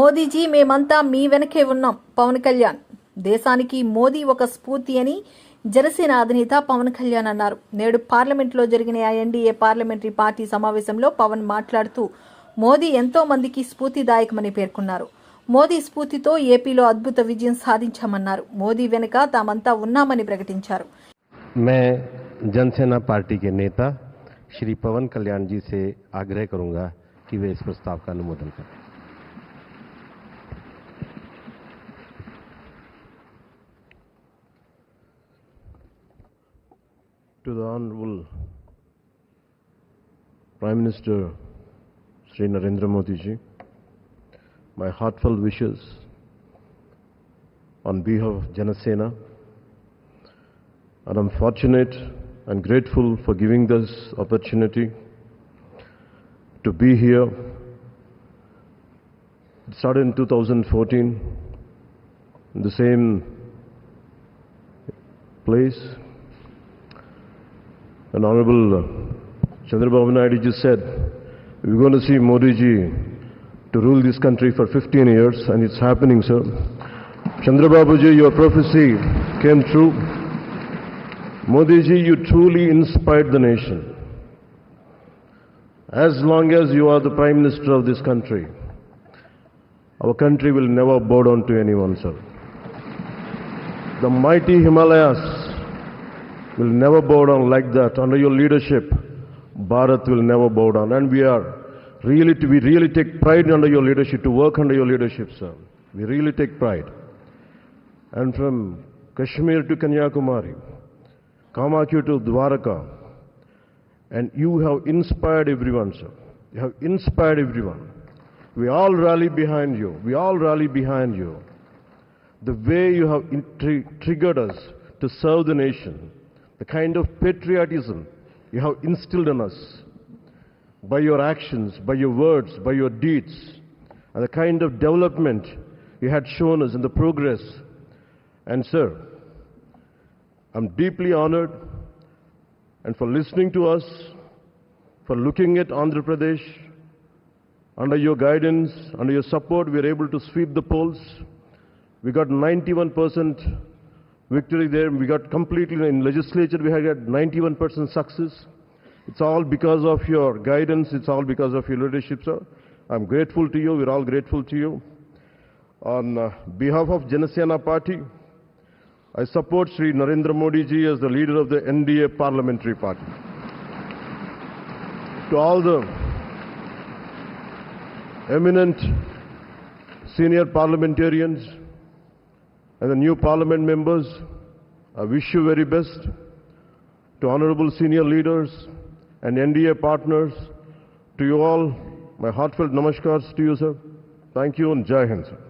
మోదీజీ మేమంతా మీ వెనకే ఉన్నాం. పవన్ కళ్యాణ్. దేశానికి మోదీ ఒక స్ఫూర్తి అని జనసేన అధినేత పవన్ కళ్యాణ్ అన్నారు. నేడు పార్లమెంట్లో జరిగిన ఎన్డీఏ పార్లమెంటరీ పార్టీ సమావేశంలో పవన్ మాట్లాడుతూ మోదీ ఎంతో మందికి స్ఫూర్తిదాయకమని పేర్కొన్నారు. మోదీ స్ఫూర్తితో ఏపీలో అద్భుత విజయం సాధించామన్నారు. మోదీ వెనుక తామంతా ఉన్నామని ప్రకటించారు. మే జనసేన పార్టీ నేత శ్రీ పవన్ కళ్యాణ్ జీ ఆగ్రహ కరుంగా To the Honorable Prime Minister Sri Narendra Modi ji, my heartfelt wishes on behalf of Janasena and I'm fortunate and grateful for giving this opportunity to be here. It started in 2014 in the same place. And Honorable Chandrababu Naidu just said, we're going to see Modi ji to rule this country for 15 years, and it's happening, sir. Chandrababu ji, your prophecy came true. Modi ji, you truly inspired the nation. As long as you are the Prime Minister of this country, our country will never bow down to anyone, sir. The mighty Himalayas will never bow down like that. Under your leadership, Bharat will never bow down. And we are really, we really take pride under your leadership, to work under your leadership, sir. We really take pride. And from Kashmir to Kanyakumari, Kamakya to Dwaraka, and you have inspired everyone, sir. You have inspired everyone. We all rally behind you. We all rally behind you. The way you have tri- triggered us to serve the nation, the kind of patriotism you have instilled in us by your actions, by your words, by your deeds, and the kind of development you had shown us in the progress. And, sir, I'm deeply honored and for listening to us, for looking at Andhra Pradesh. Under your guidance, under your support, we are able to sweep the polls. We got 91% victory there. We got completely in legislature, we had got 91% success. It's all because of your guidance. It's all because of your leadership, sir. I'm grateful to you. We're all grateful to you. On uh, behalf of Janasena Party, I support Sri Narendra Modi ji as the leader of the NDA parliamentary party. To all the eminent senior parliamentarians and the new parliament members, I wish you very best. To honorable senior leaders and NDA partners, to you all, my heartfelt namaskars to you, sir. Thank you and Jai Hind, sir.